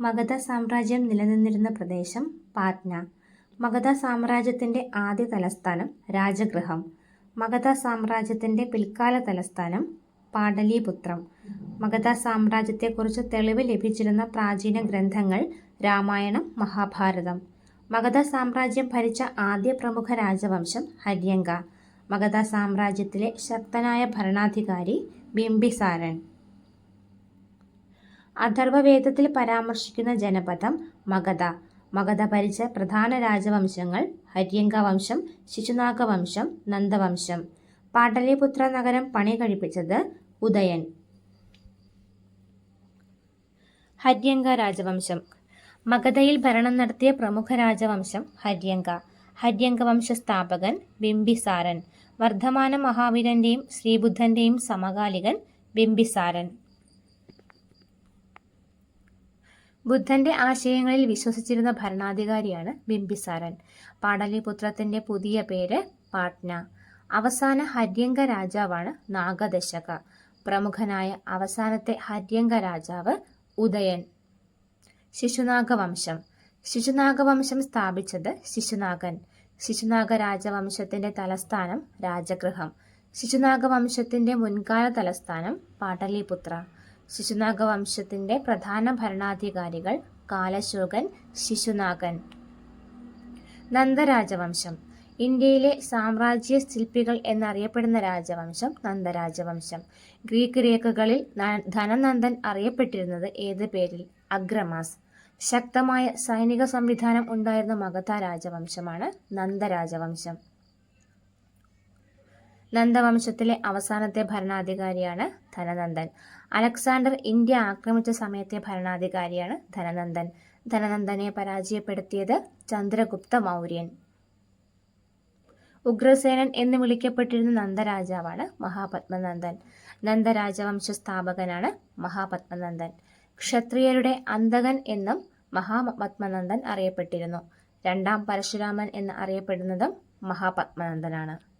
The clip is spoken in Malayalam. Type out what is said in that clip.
മഗധ സാമ്രാജ്യം നിലനിന്നിരുന്ന പ്രദേശം പാറ്റ്ന. മഗധ സാമ്രാജ്യത്തിന്റെ ആദ്യ തലസ്ഥാനം രാജഗൃഹം. മഗധ സാമ്രാജ്യത്തിന്റെ പിൽക്കാല തലസ്ഥാനം പാടലീപുത്രം മഗധ സാമ്രാജ്യത്തെക്കുറിച്ച് തെളിവ് ലഭിച്ചിരുന്ന പ്രാചീന ഗ്രന്ഥങ്ങൾ രാമായണം മഹാഭാരതം. മഗധ സാമ്രാജ്യം ഭരിച്ച ആദ്യ പ്രമുഖ രാജവംശം ഹര്യങ്ക. മഗധ സാമ്രാജ്യത്തിലെ ശക്തനായ ഭരണാധികാരി ബിംബിസാരൻ. അഥർവവേദത്തിൽ പരാമർശിക്കുന്ന ജനപദം മഗധ. മഗധ ഭരിച്ച പ്രധാന രാജവംശങ്ങൾ ഹര്യങ്ക വംശം ശിശുനാഗ വംശം നന്ദവംശം. പാടലിപുത്ര നഗരം പണി കഴിപ്പിച്ചത് ഉദയൻ. ഹര്യങ്ക രാജവംശം. മഗധയിൽ ഭരണം നടത്തിയ പ്രമുഖ രാജവംശം ഹര്യങ്ക. ഹര്യങ്ക വംശ സ്ഥാപകൻ ബിംബിസാരൻ. വർദ്ധമാന മഹാവീരന്റെയും ശ്രീബുദ്ധന്റെയും സമകാലികൻ ബിംബിസാരൻ. ബുദ്ധന്റെ ആശയങ്ങളിൽ വിശ്വസിച്ചിരുന്ന ഭരണാധികാരിയാണ് ബിംബിസാരൻ. പാടലിപുത്രത്തിന്റെ പുതിയ പേര് പാട്ന. അവസാന ഹര്യങ്ക രാജാവാണ് നാഗദശക. പ്രമുഖനായ അവസാനത്തെ ഹര്യങ്ക രാജാവ് ഉദയൻ. ശിശുനാഗ വംശം ശിശുനാഗ വംശം സ്ഥാപിച്ചത് ശിശുനാഗൻ. ശിശുനാഗ രാജവംശത്തിന്റെ തലസ്ഥാനം രാജഗൃഹം. ശിശുനാഗ വംശത്തിന്റെ മുൻകാല തലസ്ഥാനം പാടലിപുത്ര. ശിശുനാഗ വംശത്തിന്റെ പ്രധാന ഭരണാധികാരികൾ കാലശോകൻ ശിശുനാഗൻ. നന്ദരാജവംശം. ഇന്ത്യയിലെ സാമ്രാജ്യ ശില്പികൾ എന്നറിയപ്പെടുന്ന രാജവംശം നന്ദരാജവംശം. ഗ്രീക്ക് രേഖകളിൽ ധനനന്ദൻ അറിയപ്പെട്ടിരുന്നത് ഏത് പേരിൽ? അഗ്രമാസ്. ശക്തമായ സൈനിക സംവിധാനം ഉണ്ടായിരുന്ന മഗധ രാജവംശമാണ് നന്ദരാജവംശം. നന്ദവംശത്തിലെ അവസാനത്തെ ഭരണാധികാരിയാണ് ധനനന്ദൻ. അലക്സാണ്ടർ ഇന്ത്യ ആക്രമിച്ച സമയത്തെ ഭരണാധികാരിയാണ് ധനനന്ദൻ. ധനനന്ദനെ പരാജയപ്പെടുത്തിയത് ചന്ദ്രഗുപ്ത മൗര്യൻ. ഉഗ്രസേനൻ എന്ന് വിളിക്കപ്പെട്ടിരുന്ന നന്ദരാജാവാണ് മഹാപത്മനന്ദൻ. നന്ദരാജവംശ സ്ഥാപകനാണ് മഹാപത്മനന്ദൻ. ക്ഷത്രിയരുടെ അന്തകൻ എന്നും മഹാപത്മനന്ദൻ അറിയപ്പെട്ടിരുന്നു. രണ്ടാം പരശുരാമൻ എന്ന് അറിയപ്പെടുന്നതും മഹാപത്മനന്ദനാണ്.